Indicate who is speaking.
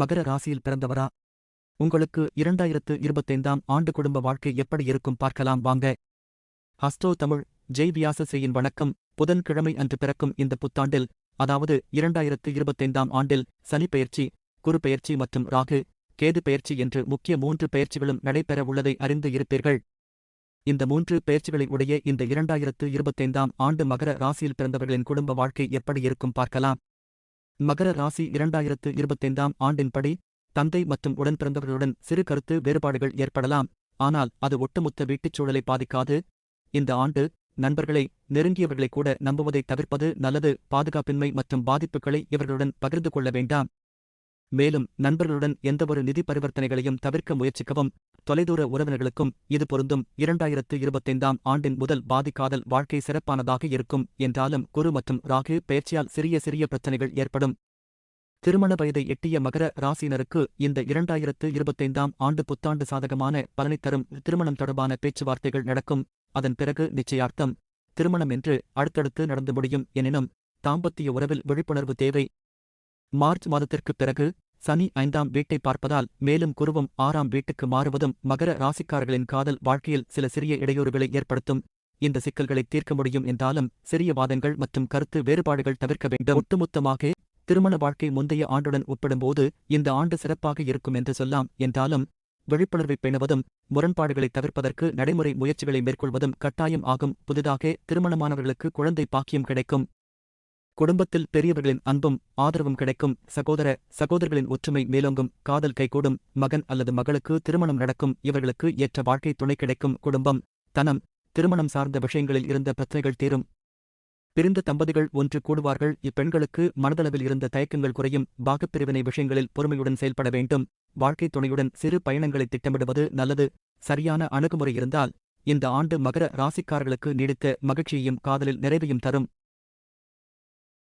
Speaker 1: மகர ராசியில் பிறந்தவரா? உங்களுக்கு இரண்டாயிரத்து இருபத்தைந்தாம் ஆண்டு குடும்ப வாழ்க்கை எப்படி இருக்கும் பார்க்கலாம் வாங்க. ஹஸ்டோ தமிழ் ஜெய் வியாசசேயின் வணக்கம். புதன்கிழமை அன்று பிறக்கும் இந்த புத்தாண்டில் அதாவது இரண்டாயிரத்து இருபத்தைந்தாம் ஆண்டில் சனி பெயர்ச்சி குரு பெயர்ச்சி மற்றும் ராகு கேது பெயர்ச்சி என்று முக்கிய மூன்று பெயர்ச்சிகளும் நடைபெற உள்ளதை அறிந்து இருப்பீர்கள். இந்த மூன்று பெயர்ச்சிகளை உடைய இந்த இரண்டாயிரத்து இருபத்தைந்தாம் ஆண்டு மகர ராசியில் பிறந்தவர்களின் குடும்ப வாழ்க்கை எப்படி இருக்கும் பார்க்கலாம். மகர ராசி இரண்டாயிரத்து இருபத்தைந்தாம் ஆண்டின்படி தந்தை மற்றும் உடன் பிறந்தவர்களுடன் சிறு கருத்து வேறுபாடுகள் ஏற்படலாம். ஆனால் அது ஒட்டுமொத்த வீட்டுச் சூழலை பாதிக்காது. இந்த ஆண்டு நண்பர்களை நெருங்கியவர்களை கூட நம்புவதை தவிர்ப்பது நல்லது. பாதுகாப்பின்மை மற்றும் பாதிப்புகளை இவர்களுடன் பகிர்ந்து கொள்ள வேண்டாம். மேலும் நண்பர்களுடன் எந்தவொரு நிதி பரிவர்த்தனைகளையும் தவிர்க்க முயற்சிக்கவும். தொலைதூர உறவினர்களுக்கும் இது பொருந்தும். இரண்டாயிரத்து இருபத்தைந்தாம் ஆண்டின் முதல் பாதிக்காதல் வாழ்க்கை சிறப்பானதாக இருக்கும் என்றாலும் குரு மற்றும் ராகு பயிற்சியால் சிறிய சிறிய பிரச்சனைகள் ஏற்படும். திருமண வயதை எட்டிய மகர ராசியினருக்கு இந்த இரண்டாயிரத்து இருபத்தைந்தாம் ஆண்டு புத்தாண்டு சாதகமான பலனை தரும் திருமணம் தொடர்பான பேச்சுவார்த்தைகள் நடக்கும். அதன் பிறகு நிச்சயார்த்தம். திருமணம் என்று அடுத்தடுத்து நடந்து முடியும் எனினும் தாம்பத்திய உறவில் விழிப்புணர்வு தேவை. மார்ச் மாதத்திற்குப் பிறகு சனி ஐந்தாம் வீட்டை பார்ப்பதால் மேலும் குருவும் ஆறாம் வீட்டுக்கு மாறுவதும் மகர ராசிக்காரர்களின் காதல் வாழ்க்கையில் சில சிறிய இடையூறுகளை ஏற்படுத்தும். இந்த சிக்கல்களை தீர்க்க முடியும் என்றாலும் சிறிய வாதங்கள் மற்றும் கருத்து வேறுபாடுகள் தவிர்க்க வேண்டும். ஒட்டுமொத்தமாக திருமண வாழ்க்கை முந்தைய ஆண்டுடன் ஒப்பிடும்போது இந்த ஆண்டு சிறப்பாக இருக்கும் என்று சொல்லலாம் என்றாலும் விழிப்புணர்வை பேணுவதும் முரண்பாடுகளை தவிர்ப்பதற்கு நடைமுறை முயற்சிகளை மேற்கொள்வதும் கட்டாயம் ஆகும். புதிதாக திருமணமானவர்களுக்கு குழந்தை பாக்கியம் கிடைக்கும். குடும்பத்தில் பெரியவர்களின் அன்பும் ஆதரவும் கிடைக்கும். சகோதர சகோதரர்களின் ஒற்றுமை மேலோங்கும். காதல் கைகூடும். மகன் அல்லது மகளுக்கு திருமணம் நடக்கும். இவர்களுக்கு ஏற்ற வாழ்க்கை துணை கிடைக்கும். குடும்பம் தனம் திருமணம் சார்ந்த விஷயங்களில் இருந்த பிரச்சனைகள் தீரும். பிரிந்த தம்பதிகள் ஒன்று கூடுவார்கள். இப்பெண்களுக்கு மனதளவில் இருந்த தயக்கங்கள் குறையும். பாகப்பிரிவினை விஷயங்களில் பொறுமையுடன் செயல்பட வேண்டும். வாழ்க்கை துணையுடன் சிறு பயணங்களை திட்டமிடுவது நல்லது. சரியான அணுகுமுறை இருந்தால் இந்த ஆண்டு மகர ராசிக்காரர்களுக்கு நீடித்த மகிழ்ச்சியையும் காதலில் நிறைவையும் தரும்.